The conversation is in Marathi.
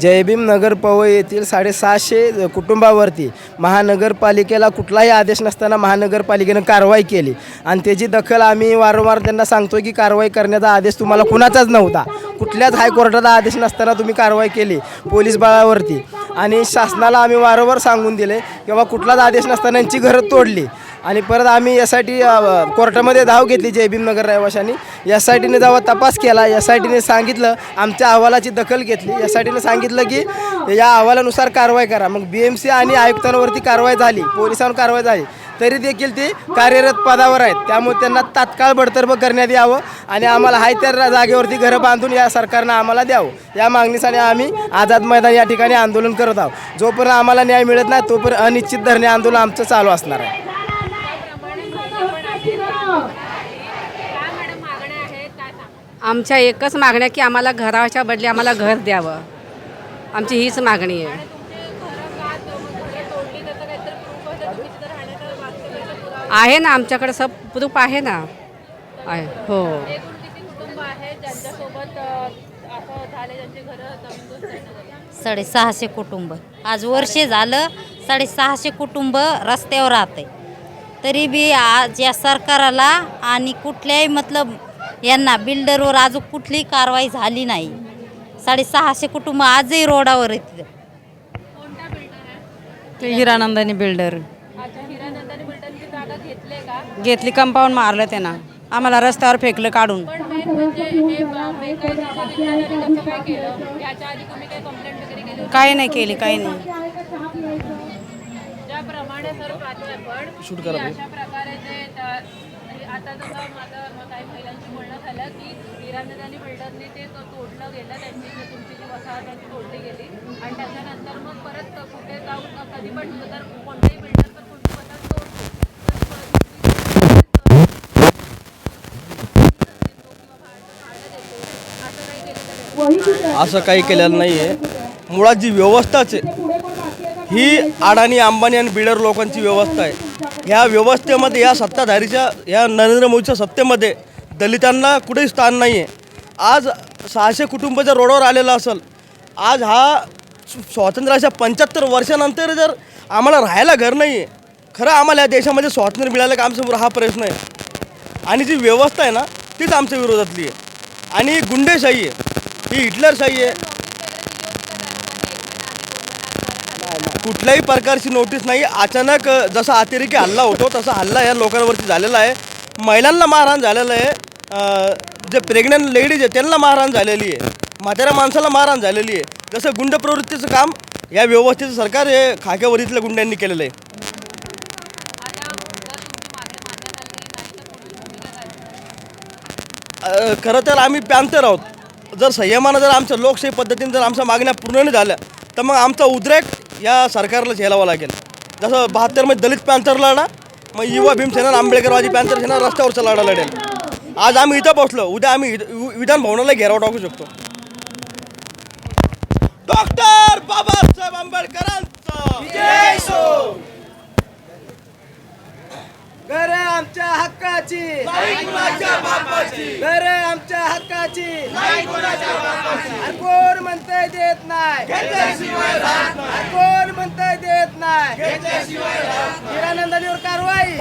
जयभीम नगर पवई येथील साडेसहाशे कुटुंबावरती महानगरपालिकेला कुठलाही आदेश नसताना महानगरपालिकेनं कारवाई केली. आणि त्याची दखल आम्ही वारंवार त्यांना सांगतो की कारवाई करण्याचा आदेश तुम्हाला कुणाचाच नव्हता. कुठल्याच हायकोर्टाचा आदेश नसताना तुम्ही कारवाई केली पोलीस बळावरती. आणि शासनाला आम्ही वारंवार सांगून दिले किंवा कुठलाच आदेश नसताना यांची घरं तोडली. आणि परत आम्ही यासाठी टी कोर्टामध्ये धाव घेतली जय भीमनगर रहिवाशांनी. एस आय टीने जेव्हा तपास केला एस आय टीने सांगितलं आमच्या अहवालाची दखल घेतली. एस आय टीने सांगितलं की या अहवालानुसार कारवाई करा. मग बी एम सी आणि आयुक्तांवरती कारवाई झाली पोलिसांवर कारवाई झाली. तरी देखील ते कार्यरत पदावर आहेत. त्यामुळे त्यांना तात्काळ बडतर्फ करण्यात यावं आणि आम्हाला हाय त्या जागेवरती घरं बांधून या सरकारनं आम्हाला द्यावं. या मागणीसाठी आम्ही आझाद मैदान या ठिकाणी आंदोलन करत आहोत. जोपर्यंत आम्हाला न्याय मिळत नाही तोपर्यंत अनिश्चित धरणे आंदोलन आमचं चालू असणार आहे. आमच्या एकच मागण्या की आम्हाला घराच्या बदली आम्हाला घर द्यावं. आमची हीच मागणी आहे. आहे ना आमच्याकडे सब प्रूफ आहे ना. आहे हो. साडेसहाशे कुटुंब. आज वर्ष झालं साडेसहाशे कुटुंब रस्त्यावर राहते तरी बी आज या सरकाराला आणि कुठल्याही मतलब यांना बिल्डरवर अजून कुठलीही कारवाई झाली नाही. साडेसहाशे कुटुंब आजही रोडावर आहेत ते हिरानंदानी बिल्डर घेतली कंपाऊंड मारलं त्यानं. आम्हाला रस्त्यावर फेकलं काढून. काही नाही केली काही नाही. शूट करा अशा प्रकारे जे त- आता जसं माझं काही महिलांशी बोलणं झालं की हिरानंदानी बिल्डरने ते तोडलं गेलं त्यांची तुमची जी वसाहत आहे ती तोडली गेली. आणि त्याच्यानंतर मग परत कुठे जाऊन कधी पण म्हणजे तर कोणतेही बिल्डर पण तुमची वसाहत तोडतो. असं काही केलेलं नाही आहे मुळात जी व्यवस्थाच आहे ही अडाणी अंबानी आणि बिल्डर लोकांची व्यवस्था आहे. ह्या व्यवस्थेमध्ये या सत्ताधारीच्या या नरेंद्र मोदीच्या सत्तेमध्ये दलितांना कुठेही स्थान नाही आहे आज सहाशे कुटुंब जर रोडावर आलेलं असेल आज हा स्वातंत्र्याच्या पंच्याहत्तर वर्षानंतर जर आम्हाला राहायला घर नाही आहे खरं आम्हाला या देशामध्ये स्वातंत्र्य मिळालं का आमच्यासमोर हा प्रश्न आहे. आणि जी व्यवस्था आहे ना तीच आमच्या विरोधातली आहे. आणि गुंडेशाही आहे ही हिटलरशाही आहे कुठल्याही प्रकारची नोटीस नाही. अचानक जसा अतिरेकी हल्ला होतो तसा हल्ला या लोकांवरती झालेला आहे. महिलांना मारहाण झालेलं आहे. जे प्रेग्नंट लेडीज आहे त्यांना मारहाण झालेली आहे. म्हाताऱ्या माणसाला मारहाण झालेली आहे. जसं गुंड प्रवृत्तीचं काम या व्यवस्थेचं सरकार हे खाक्यावरीतल्या गुंड्यांनी केलेलं आहे. खरं तर आम्ही पॅन्थर आहोत. जर संयमानं जर आमच्या लोकशाही पद्धतीने जर आमच्या मागण्या पूर्ण झाल्या तर मग आमचा उद्रेक या सरकारला झेलावा लागेल जसं बहात्तरमध्ये दलित पॅन्थरला ना मग युवा भीमसेना आंबेडकरवादी पॅन्थर सेना रस्त्यावरचा लढा लढेल आज आम्ही इथं बसलो उद्या आम्ही विधान भवनाला घेराव टाकू शकतो डॉक्टर बाबासाहेब आंबेडकरांचं घर आमच्या हक्काची घर आमच्या हक्काची अरे कोण म्हणतंय देत नाही? कोण म्हणतंय देत नाही? हिरानंदानीवर कारवाई.